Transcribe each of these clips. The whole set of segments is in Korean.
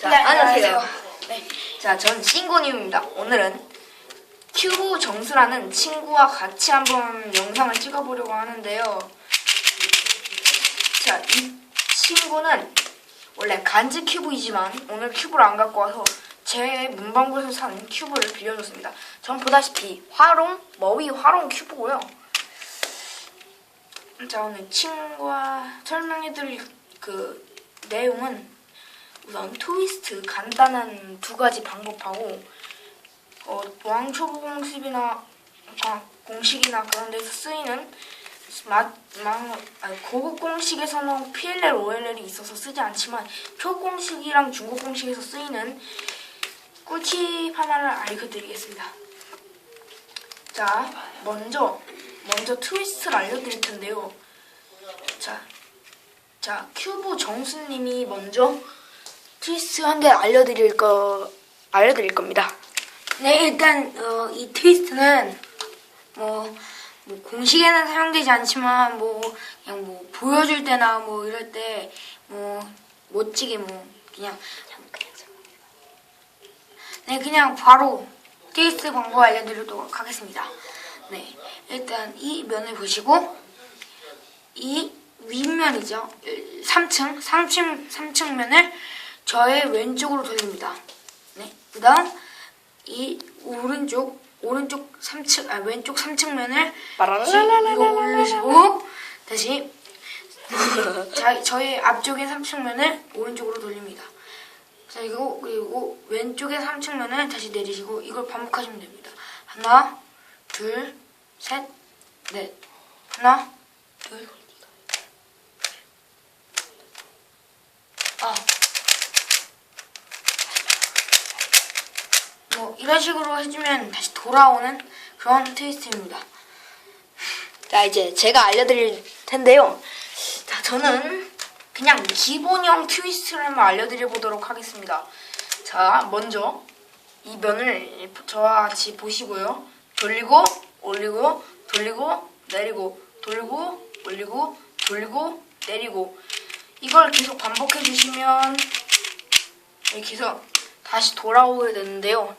자, 네, 안녕하세요. 안녕하세요. 네. 자, 전 신고님입니다. 오늘은 큐브 정수라는 친구와 같이 한번 영상을 찍어보려고 하는데요. 자, 이 친구는 원래 간지 큐브이지만 오늘 큐브를 안 갖고 와서 제 문방구에서 산 큐브를 빌려줬습니다. 전 보다시피 화롱, 머위 화롱 큐브고요. 자, 오늘 친구와 설명해드릴 그 내용은 우선 트위스트 간단한 두 가지 방법하고 어, 왕초보 공식이나 아, 공식이나 그런 데서 쓰이는 마, 마, 아니, 고급 공식에서는 PLL, OLL이 있어서 쓰지 않지만 초공식이랑 중급 공식에서 쓰이는 꿀팁 하나를 알려드리겠습니다. 자, 먼저 먼저 트위스트를 알려드릴 텐데요. 자, 자 큐브 정수님이 먼저 트위스트 한 개 알려드릴 거 알려드릴 겁니다. 네, 일단 어, 이 트위스트는 뭐, 뭐 공식에는 사용되지 않지만 뭐 그냥 뭐 보여줄 때나 뭐 이럴 때 뭐 멋지게 뭐 그냥 네 그냥 바로 트위스트 방법 알려드리도록 하겠습니다. 네, 일단 이 면을 보시고 이 윗면이죠. 3층, 3층, 3층 면을 저의 왼쪽으로 돌립니다. 네, 그 다음 이 오른쪽 오른쪽 3층 아 왼쪽 3층 면을 이거 올리시고 다시 자, 저희 앞쪽의 3층 면을 오른쪽으로 돌립니다. 자 이거 그리고 왼쪽의 3층 면을 다시 내리시고 이걸 반복하시면 됩니다. 하나 둘 셋 넷 하나 둘 아. 뭐 이런 식으로 해주면 다시 돌아오는 그런 트위스트입니다. 자 이제 제가 알려드릴 텐데요. 자 저는 그냥 기본형 트위스트를 알려드려 보도록 하겠습니다. 자 먼저 이 면을 저와 같이 보시고요. 돌리고 올리고 돌리고 내리고 돌리고 올리고 돌리고 내리고 이걸 계속 반복해 주시면 이렇게 해서 다시 돌아오게 되는데요.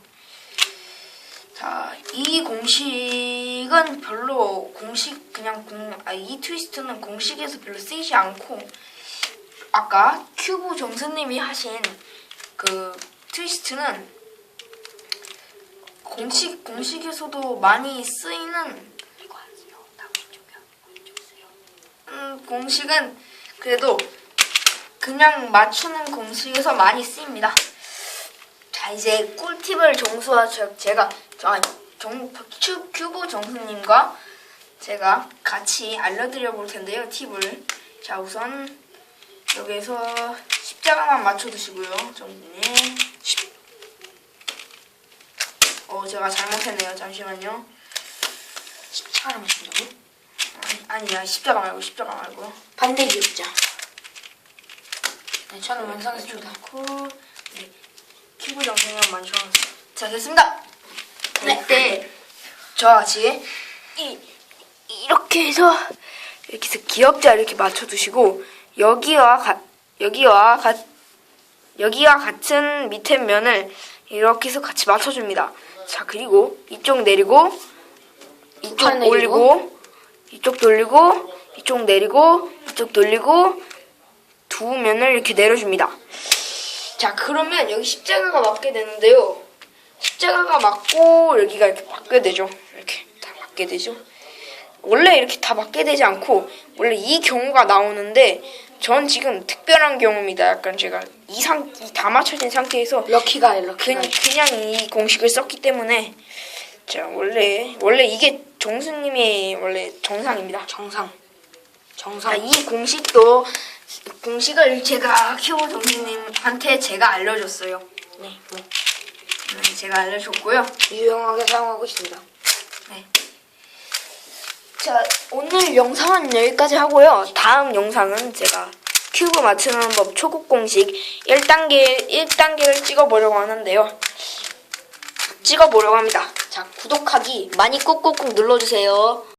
자, 이 공식은 별로 공식 그냥 공, 아, 이 트위스트는 공식에서 별로 쓰이지 않고 아까 큐브 정수님이 하신 그 트위스트는 공식 공식에서도 많이 쓰이는 음, 공식은 그래도 그냥 맞추는 공식에서 많이 쓰입니다. 자 이제 꿀팁을 정수와 저- 제가 저 아니 정 큐, 큐브 정수님과 제가 같이 알려드려 볼 텐데요 팁을. 자 우선 여기에서 십자가만 맞춰두시고요 정수님. 십- 어 제가 잘못했네요. 잠시만요. 십자가를 맞춘다고? 아니, 아니야. 십자가 말고 십자가 말고. 반대 기업자. 네, 저는 완성했습니다. 좋고 네, 큐브 정수님만 맞춰놨어요 자 됐습니다 네. 이때 저와 같이 이, 이렇게 해서 이렇게 해서 기업자 이렇게 맞춰두시고 여기와 가, 여기와 가, 여기와 같은 밑에 면을 이렇게 해서 같이 맞춰줍니다. 자 그리고 이쪽 내리고 이쪽 판 내리고. 올리고 이쪽 돌리고 이쪽 내리고 이쪽 돌리고 두 면을 이렇게 내려줍니다. 자 그러면 여기 십자가가 맞게 되는데요. 십자가가 맞고 여기가 이렇게 맞게 되죠. 이렇게 다 맞게 되죠. 원래 이렇게 다 맞게 되지 않고 원래 이 경우가 나오는데 전 지금 특별한 경우입니다. 약간 제가 이상 다 맞춰진 상태에서 럭키가 럭키. 그냥, 그냥 이 공식을 썼기 때문에 자 원래 원래 이게 정수님의 원래 정상입니다. 정상. 자, 정상. 아, 이 공식도 공식을 제가 큐브 정수님한테 제가 알려줬어요. 네, 뭐 네, 제가 알려줬고요. 유용하게 사용하고 있습니다. 네. 자, 오늘 영상은 여기까지 하고요. 다음 영상은 제가 큐브 맞추는 법 초급 공식 1단계, 1단계를 찍어 보려고 하는데요. 찍어 보려고 합니다. 자, 구독하기 많이 꾹꾹꾹 눌러 주세요.